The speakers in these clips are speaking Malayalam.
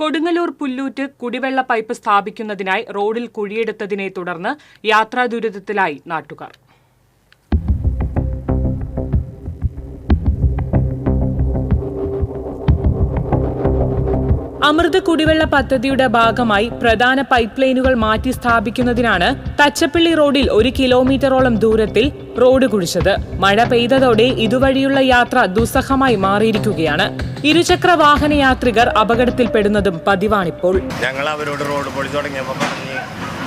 കൊടുങ്ങല്ലൂർ പുല്ലൂറ്റ് കുടിവെള്ള പൈപ്പ് സ്ഥാപിക്കുന്നതിനായി റോഡിൽ കുഴിയെടുത്തതിനെ തുടർന്ന് യാത്രാ ദുരിതത്തിലായി നാട്ടുകാർ. അമൃത് കുടിവെള്ള പദ്ധതിയുടെ ഭാഗമായി പ്രധാന പൈപ്പ് ലൈനുകൾ മാറ്റി സ്ഥാപിക്കുന്നതിനാണ് തച്ചപ്പള്ളി റോഡിൽ ഒരു കിലോമീറ്ററോളം ദൂരത്തിൽ റോഡ് കുഴിച്ചത്. മഴ പെയ്തതോടെ ഇതുവഴിയുള്ള യാത്ര ദുസ്സഹമായി മാറിയിരിക്കുകയാണ്. ഇരുചക്ര വാഹന യാത്രികർ അപകടത്തിൽപ്പെടുന്നതും പതിവാണിപ്പോൾ. ഞങ്ങൾ അവരോട് റോഡ് പൊളി തുടങ്ങിയപ്പോൾ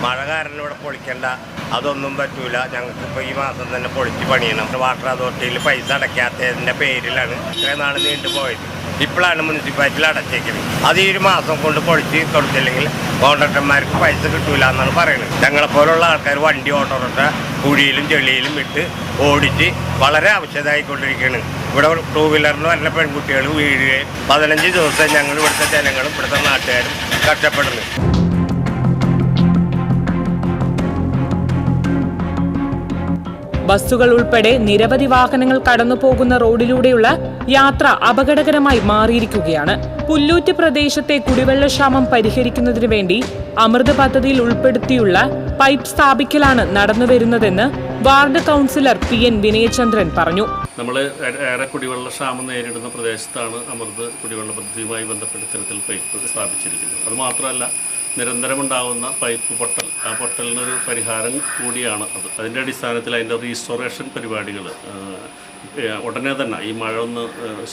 മഴ കാരണം ഇവിടെ പൊളിക്കണ്ട. അതൊന്നും പറ്റൂല. ഞങ്ങൾക്ക് ഇപ്പോൾ ഈ മാസം തന്നെ പൊളിച്ച് പണിയണം. വാട്ടർ അതോറിറ്റിയിൽ പൈസ അടയ്ക്കാത്തതിന്റെ പേരിലാണ് ഇത്രയും നാൾ നീണ്ടുപോയത്. ഇപ്പോഴാണ് മുനിസിപ്പാലിറ്റിയിൽ അടച്ചേക്കുന്നത് അത് ഈ ഒരു മാസം കൊണ്ട് പൊളിച്ച് കൊടുത്തില്ലെങ്കിൽ കോൺട്രാക്ടർമാർക്ക് പൈസ കിട്ടൂല എന്നാണ് പറയുന്നത്. ഞങ്ങളെപ്പോലുള്ള ആൾക്കാർ വണ്ടി ഓട്ടോറിട്ട കുഴിയിലും ചെളിയിലും ഇട്ട് ഓടിച്ച് വളരെ ആവശ്യമായിക്കൊണ്ടിരിക്കുകയാണ് ഇവിടെ ടൂ വീലറിന് വരുന്ന പെൺകുട്ടികൾ വീഴുകയും പതിനഞ്ച് ദിവസം ഞങ്ങൾ ഇവിടുത്തെ ജനങ്ങളും ഇവിടുത്തെ നാട്ടുകാരും കഷ്ടപ്പെടുന്നു. ബസ്സുകൾ ഉൾപ്പെടെ നിരവധി വാഹനങ്ങൾ കടന്നുപോകുന്ന റോഡിലൂടെയുള്ള യാത്ര അപകടകരമായി മാറിയിരിക്കുകയാണ്. പുല്ലൂറ്റ് പ്രദേശത്തെ കുടിവെള്ളക്ഷാമം പരിഹരിക്കുന്നതിനു വേണ്ടി അമൃത് പദ്ധതിയിൽ ഉൾപ്പെടുത്തിയുള്ള പൈപ്പ് സ്ഥാപിക്കലാണ് നടന്നുവരുന്നതെന്ന് ward councillor P N Vinayachandran പറഞ്ഞു. നമ്മൾ ഏറെ കുടിവെള്ള ക്ഷാമം നേരിടുന്ന പ്രദേശത്താണ് അമൃത് കുടിവെള്ള പദ്ധതിയുമായി ബന്ധപ്പെട്ട് ഇത്തരത്തിൽ പൈപ്പ് സ്ഥാപിച്ചിരിക്കുന്നത്. അത് മാത്രമല്ല നിരന്തരമുണ്ടാകുന്ന പൈപ്പ് പൊട്ടൽ. ആ പൊട്ടലിനൊരു പരിഹാരം കൂടിയാണ് അത്. അതിന്റെ അടിസ്ഥാനത്തിൽ അതിന്റെ റീസ്റ്റോറേഷൻ പരിപാടികൾ ഉടനെ തന്നെ ഈ മഴ ഒന്ന്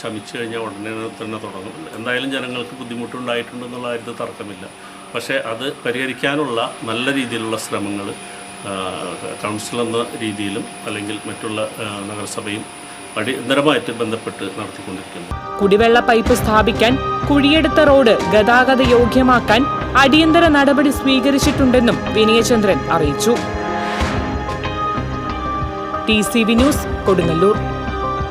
ശമിച്ചു കഴിഞ്ഞാൽ ഉടനെ തന്നെ തുടങ്ങും. എന്തായാലും ജനങ്ങൾക്ക് ബുദ്ധിമുട്ടുണ്ടായിട്ടുണ്ടെന്നുള്ള കാര്യത്തിൽ തർക്കമില്ല. പക്ഷേ അത് പരിഹരിക്കാനുള്ള നല്ല രീതിയിലുള്ള ശ്രമങ്ങൾ കൗൺസിൽ എന്ന രീതിയിലും അല്ലെങ്കിൽ മറ്റുള്ള നഗരസഭയും അടിയന്തരമായിട്ട് ബന്ധപ്പെട്ട് നടത്തിക്കൊണ്ടിരിക്കുന്നു. കുടിവെള്ള പൈപ്പ് സ്ഥാപിക്കാൻ കുഴിയെടുത്ത റോഡ് ഗതാഗത യോഗ്യമാക്കാൻ അടിയന്തര നടപടി സ്വീകരിച്ചിട്ടുണ്ടെന്നും വിനയചന്ദ്രൻ അറിയിച്ചു. T C V news Kodungallur.